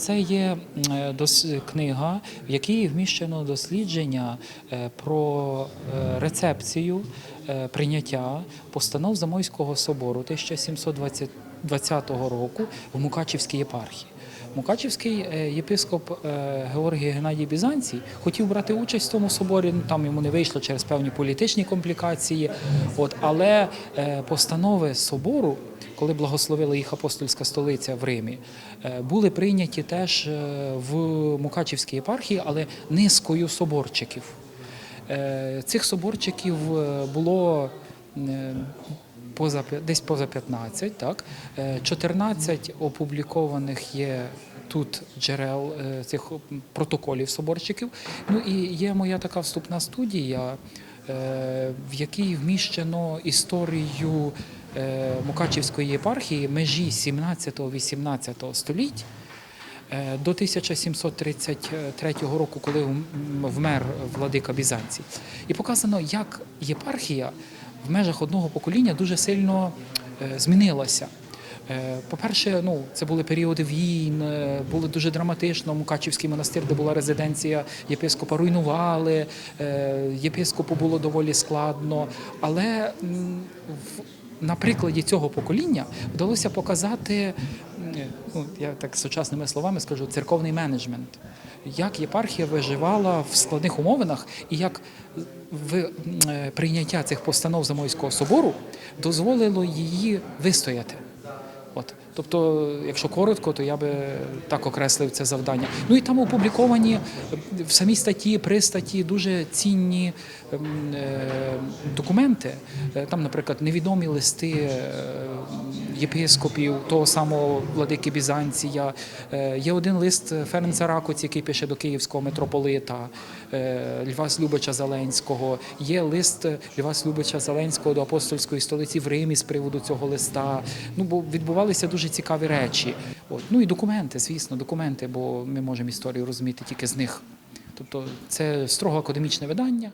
Це є е, книга, в якій вміщено дослідження е, про е, рецепцію прийняття постанов Замойського собору 1720 року в Мукачівській єпархії. Мукачівський єпископ Георгій Геннадій Бізанцій хотів брати участь в тому соборі. Ну там йому не вийшло через певні політичні комплікації. От але постанови собору, коли благословила їх апостольська столиця в Римі, е, були прийняті теж е, в Мукачівській єпархії, але низкою соборчиків. Е, Цих соборчиків було поза десь поза 15, так Е, 14 опублікованих є. Тут джерел цих протоколів соборчиків. Ну і є моя така вступна студія, в якій вміщено історію Мукачівської єпархії межі 17-18 століть. Е, До 1733 року, коли вмер владика Бізанцій, і показано, як єпархія в межах одного покоління дуже сильно е, змінилася. Е, По-перше, ну це були періоди війн, е, було дуже драматично. Мукачівський монастир, де була резиденція єпископа, руйнували. е, Єпископу було доволі складно. Але в на прикладі цього покоління вдалося показати, ну я так сучасними словами скажу, церковний менеджмент. Як єпархія виживала в складних умовинах, і як е, прийняття цих постанов Замойського собору дозволило її вистояти. От, тобто, якщо коротко, то я би так окреслив це завдання. Ну і там опубліковані в самій статті, при статті дуже цінні ем, е, документи. Е, Там, наприклад, невідомі листи е, єпископів, того самого владики Бізанція. Е, Є один лист Ференца Ракоці, який пише до київського митрополита е, Льва Любича Зеленського. Є лист Льва Любича Зеленського до апостольської столиці в Римі з приводу цього листа. Ну бо відбувалися дуже цікаві речі. От. Ну і документи, звісно, документи, бо ми можемо історію розуміти тільки з них. Тобто це строго академічне видання.